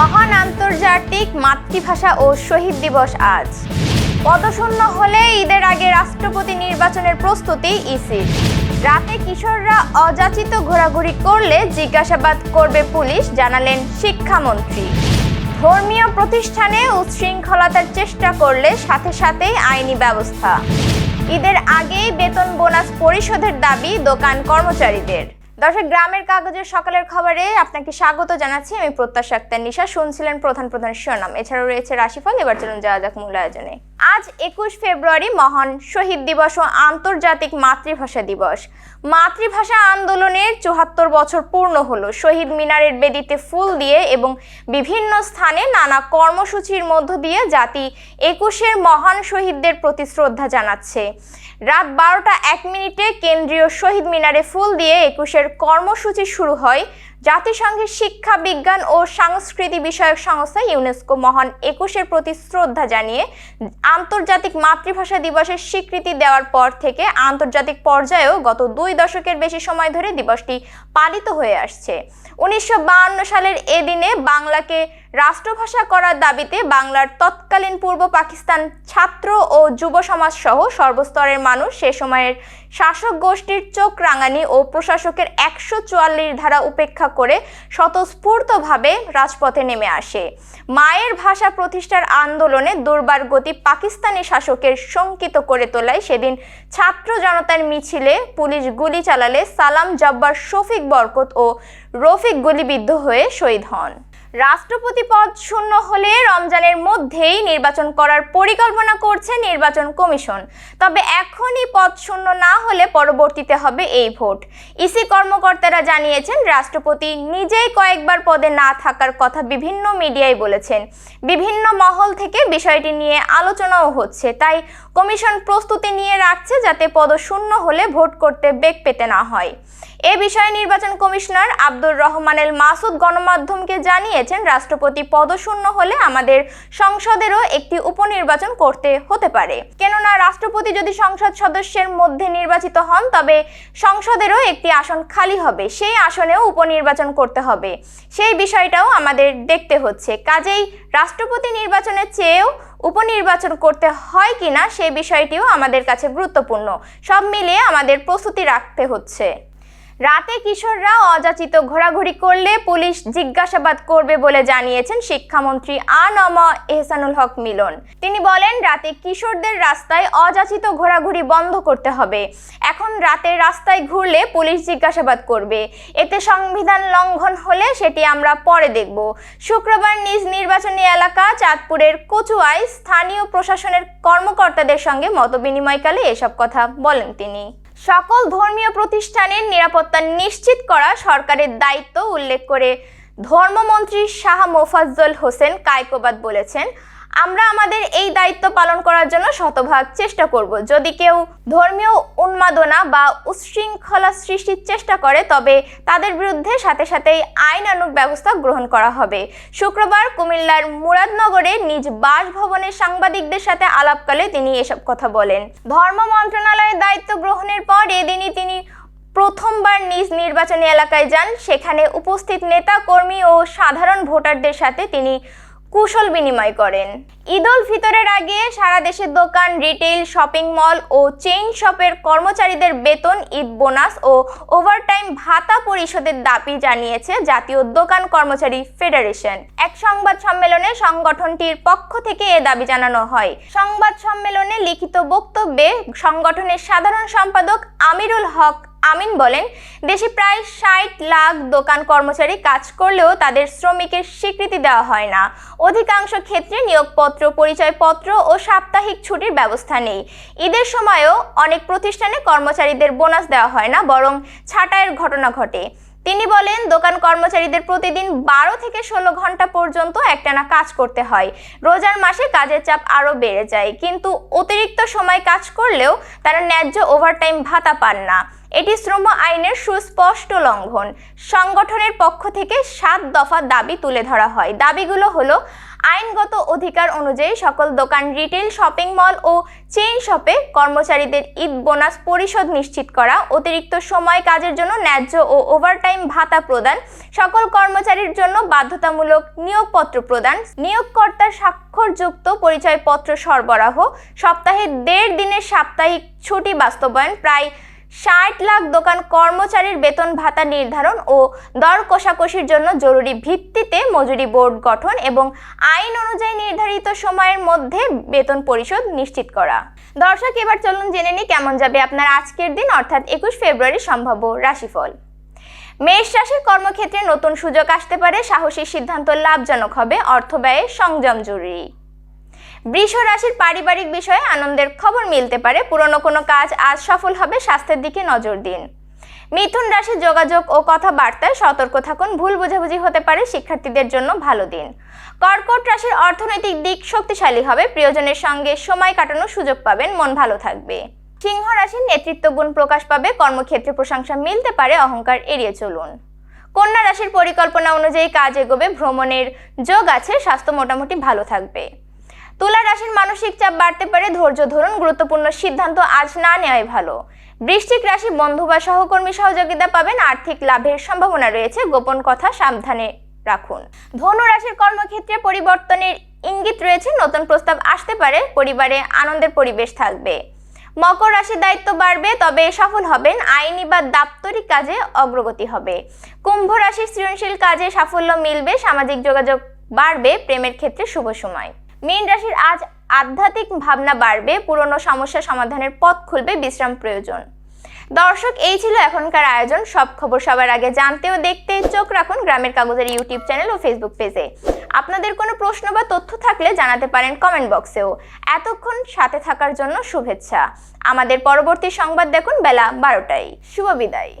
মহান আন্তর্জাতিক মাতৃভাষা ও শহীদ দিবস আজ। পদশূন্য হলে ঈদের আগে রাষ্ট্রপতি নির্বাচনের প্রস্তুতি ইসির। রাতে কিশোররা অযাচিত ঘোরাঘুরি করলে জিজ্ঞাসাবাদ করবে পুলিশ, জানালেন শিক্ষামন্ত্রী। ধর্মীয় প্রতিষ্ঠানে উচ্ছৃঙ্খলতার চেষ্টা করলে সাথে সাথেই আইনি ব্যবস্থা। ঈদের আগেই বেতন বোনাস পরিশোধের দাবি দোকান কর্মচারীদের। দর্শক, গ্রামের কাগজের সকালের খবরে আপনাকে স্বাগত জানাচ্ছি। আমি প্রত্যাশা নিশা, শুনছিলেন প্রধান প্রধান শিরোনাম। এছাড়াও রয়েছে রাশিফল, এবার চলুন যাওয়া যাক মূল আয়োজনে। আজ একুশ ফেব্রুয়ারি মহান শহীদ দিবস ও আন্তর্জাতিক মাতৃভাষা দিবস। মাতৃভাষা আন্দোলনের চুহাত্তর বছর পূর্ণ হলো। শহীদ মিনারের বেদিতে ফুল দিয়ে এবং বিভিন্ন স্থানে নানা কর্মসূচির মধ্য দিয়ে জাতি একুশের মহান শহীদদের প্রতি শ্রদ্ধা জানাচ্ছে। রাত বারোটা এক মিনিটে কেন্দ্রীয় শহীদ মিনারে ফুল দিয়ে একুশের কর্মসূচি শুরু হয় জাতিসংঘের শিক্ষা, বিজ্ঞান ও সংস্কৃতি বিষয়ক সংস্থা ইউনেস্কো মহান একুশের প্রতি শ্রদ্ধা জানিয়ে আন্তর্জাতিক মাতৃভাষা দিবসের স্বীকৃতি দেওয়ার পর থেকে আন্তর্জাতিক পর্যায়েও গত দুই দশকের বেশি সময় ধরে দিবসটি পালিত হয়ে আসছে। উনিশশো সালের এ দিনে বাংলাকে রাষ্ট্রভাষা করার দাবিতে বাংলার তৎকালীন পূর্ব পাকিস্তান ছাত্র ও যুব সমাজ সহ সর্বস্তরের মানুষ সে সময়ের শাসক গোষ্ঠীর চোখ রাঙানি ও প্রশাসকের একশো চুয়াল্লিশ ধারা উপেক্ষা করে স্বতঃস্ফূর্তভাবে রাজপথে নেমে আসে। মায়ের ভাষা প্রতিষ্ঠার আন্দোলনে দুর্বার গতি পাকিস্তানি শাসকের শঙ্কিত করে তোলায় সেদিন ছাত্র জনতার মিছিলে পুলিশ গুলি চালালে সালাম জব্বার শফিক বরকত ও রফিক গুলিবিদ্ধ হয়ে শহীদ হন। রাষ্ট্রপতি পদ শূন্য হলে রমজানের মধ্যেই নির্বাচন করার পরিকল্পনা করছে নির্বাচন কমিশন। তবে এখনই পদ শূন্য না হলে পরবর্তীতে হবে এই ভোট। ইসি কর্মকর্তারা জানিয়েছেন, রাষ্ট্রপতি নিজেই কয়েকবার পদে না থাকার কথা বিভিন্ন মিডিয়ায় বলেছেন। বিভিন্ন মহল থেকে বিষয়টি নিয়ে আলোচনাও হচ্ছে, তাই কমিশন প্রস্তুতি নিয়ে রাখছে যাতে পদ শূন্য হলে ভোট করতে বেগ পেতে না হয়। এ বিষয়ে নির্বাচন কমিশনার আব্দুর রহমানের মাসুদ গণমাধ্যমকে জানিয়েছেন রাষ্ট্রপতি পদশূন্য হলে আমাদের সংসদেরও একটি উপনির্বাচন করতে হতে পারে। কেননা রাষ্ট্রপতি যদি সংসদ সদস্যের মধ্যে নির্বাচিত হন, তবে সংসদেরও একটি আসন খালি হবে। সেই আসনেও উপনির্বাচন করতে হবে। সেই বিষয়টাও আমাদের দেখতে হচ্ছে। কাজেই রাষ্ট্রপতি নির্বাচনের চেয়েও উপনির্বাচন করতে হয় কিনা সেই বিষয়টিও আমাদের কাছে গুরুত্বপূর্ণ। সব মিলিয়ে আমাদের প্রস্তুতি রাখতে হচ্ছে। রাতে কিশোররা অযাচিত ঘোরাঘুরি করলে পুলিশ জিজ্ঞাসাবাদ করবে বলে জানিয়েছেন শিক্ষামন্ত্রী আনম এহসানুল হক মিলন। তিনি বলেন, রাতে কিশোরদের রাস্তায় অযাচিত ঘোরাঘুরি বন্ধ করতে হবে। এখন রাতে রাস্তায় ঘুরলে পুলিশ জিজ্ঞাসাবাদ করবে। এতে সংবিধান লঙ্ঘন হলে সেটি আমরা পরে দেখব। শুক্রবার নিজ নির্বাচনী এলাকা চাঁদপুরের কচুয়ায় স্থানীয় প্রশাসনের কর্মকর্তাদের সঙ্গে মতবিনিময়কালে এসব কথা বলেন তিনি। সকল ধর্মীয় প্রতিষ্ঠানের নিরাপত্তা নিশ্চিত করা সরকারের দায়িত্ব, উল্লেখ করে ধর্মমন্ত্রী শাহ মোফাজ্জল হোসেন কায়কোবাদ বলেছেন। আমরা আমাদের এই দায়িত্ব পালন করার জন্য শতভাগ চেষ্টা করব। যদি কেউ ধর্মীয় উন্মাদনা বা উচ্ছৃঙ্খলা সৃষ্টির চেষ্টা করে, তবে তাদের বিরুদ্ধে সাথে সাথেই আইনানুগ ব্যবস্থা গ্রহণ করা হবে। শুক্রবার কুমিল্লার মুরাদনগরে নিজ বাসভবনে সাংবাদিকদের সাথে আলাপকালে তিনি এসব কথা বলেন। ধর্ম মন্ত্রণালয়ের দায়িত্ব গ্রহণের পর এদিনই তিনি প্রথমবার নিজ নির্বাচনী এলাকায় যান। সেখানে উপস্থিত নেতা কর্মী ও সাধারণ ভোটারদের সাথে তিনি কুশল বিনিময় করেন। ঈদ উল ফিতরের আগে সারা দেশের দোকান, রিটেইল, শপিং মল ও চেইন শপের কর্মচারীদের বেতন, ঈদ বোনাস ও ওভারটাইম ভাতা পরিশোধের দাবি জানিয়েছে জাতীয় দোকান কর্মচারী ফেডারেশন। এক সংবাদ সম্মেলনে সংগঠনটির পক্ষ থেকে এ দাবি জানানো হয়। সংবাদ সম্মেলনে লিখিত বক্তব্যে সংগঠনের সাধারণ সম্পাদক আমিরুল হক আমিন বলেন, দেশে প্রায় ষাট লাখ দোকান কর্মচারী কাজ করলেও তাদের শ্রমিকের স্বীকৃতি দেওয়া হয় না। অধিকাংশ ক্ষেত্রে নিয়োগপত্র, পরিচয়পত্র ও সাপ্তাহিক ছুটির ব্যবস্থা নেই। ঈদের সময়ও অনেক প্রতিষ্ঠানে কর্মচারীদের বোনাস দেওয়া হয় না, বরং ছাঁটাইয়ের ঘটনা ঘটে। তিনি বলেন, দোকান কর্মচারীদের প্রতিদিন বারো থেকে ষোলো ঘণ্টা পর্যন্ত একটানা কাজ করতে হয়। রোজার মাসে কাজের চাপ আরও বেড়ে যায়, কিন্তু অতিরিক্ত সময় কাজ করলেও তারা ন্যায্য ওভারটাইম ভাতা পান না। এটি শ্রম আইনের সুস্পষ্ট লঙ্ঘন। সংগঠনের পক্ষ থেকে সাত দফা দাবি তুলে ধরা হয়। দাবিগুলো হলো, আইনগত অধিকার অনুযায়ী সকল দোকান, রিটেল শপিং মল ও চেইন শপে কর্মচারীদের ঈদ বোনাস পরিশোধ নিশ্চিত করা, অতিরিক্ত সময় কাজের জন্য ন্যায্য ও ওভারটাইম ভাতা প্রদান, সকল কর্মচারীর জন্য বাধ্যতামূলক নিয়োগপত্র প্রদান, নিয়োগকর্তার স্বাক্ষরযুক্ত পরিচয়পত্র সরবরাহ, সপ্তাহে দেড় দিনের সাপ্তাহিক ছুটি বাস্তবায়ন, প্রায় ষাট লাখ দোকান কর্মচারীর বেতন ভাতা নির্ধারণ ও দর কষাকষির জন্য জরুরি ভিত্তিতে মজুরি বোর্ড গঠন এবং আইন অনুযায়ী নির্ধারিত সময়ের মধ্যে বেতন পরিশোধ নিশ্চিত করা। দর্শক, এবার চলুন জেনে নিই কেমন যাবে আপনার আজকের দিন, অর্থাৎ একুশ ফেব্রুয়ারি সম্ভাব্য রাশিফল। মেষ রাশির কর্মক্ষেত্রে নতুন সুযোগ আসতে পারে, সাহসী সিদ্ধান্ত লাভজনক হবে, অর্থ ব্যয়ে সংযম জরুরি। বৃষ রাশির পারিবারিক বিষয়ে আনন্দের খবর মিলতে পারে। পুরনো কোনো কাজ আজ সফল হবে, স্বাস্থ্যের দিকে নজর দিন। মিথুন রাশির যোগাযোগ ও কথাবার্তায় সতর্ক থাকুন, ভুল বোঝাবুঝি হতে পারে, শিক্ষার্থীদের জন্য ভালো দিন। কর্কট রাশির অর্থনৈতিক দিক শক্তিশালী হবে, প্রিয়জনের সঙ্গে সময় কাটানোর সুযোগ পাবেন, মন ভালো থাকবে। সিংহ রাশির নেতৃত্ব গুণ প্রকাশ পাবে, কর্মক্ষেত্রে প্রশংসা মিলতে পারে, অহংকার এড়িয়ে চলুন। কন্যা রাশির পরিকল্পনা অনুযায়ী কাজ এগোবে, ভ্রমণের যোগ আছে, স্বাস্থ্য মোটামুটি ভালো থাকবে। তুলা রাশির মানসিক চাপ বাড়তে পারে। ধৈর্য ধরুন, গুরুত্বপূর্ণ সিদ্ধান্ত আজ না নেওয়াই ভালো। বৃষ্টিক রাশি বন্ধু বা সহকর্মী সহযোগিতা পাবেন। আর্থিক লাভের সম্ভাবনা রয়েছে। গোপন কথা সাবধানে রাখুন। ধনু রাশির কর্মক্ষেত্রে পরিবর্তনের ইঙ্গিত রয়েছে। নতুন প্রস্তাব আসতে পারে। পরিবারে আনন্দের পরিবেশ থাকবে। মকর রাশির দায়িত্ব বাড়বে, তবে সফল হবেন। আইনি বা দাপ্তরিক কাজে অগ্রগতি হবে। কুম্ভ রাশির সৃজনশীল কাজে সাফল্য মিলবে। সামাজিক যোগাযোগ বাড়বে। প্রেমের ক্ষেত্রে শুভ সময়। মীন রাশির আজ আধ্যাত্মিক ভাবনা বাড়বে, পুরনো সমস্যা সমাধানের পথ খুলবে, বিশ্রাম প্রয়োজন। দর্শক, এই ছিল এখনকার আয়োজন। সব খবর সবার আগে জানতে ও দেখতে চোখ রাখুন গ্রামের কাগজের ইউটিউব চ্যানেল ও ফেসবুক পেজে। আপনাদের কোনো প্রশ্ন বা তথ্য থাকলে জানাতে পারেন কমেন্ট বক্সেও এতক্ষণ সাথে থাকার জন্য শুভেচ্ছা। আমাদের পরবর্তী সংবাদ দেখুন বেলা বারোটায়। শুভ বিদায়।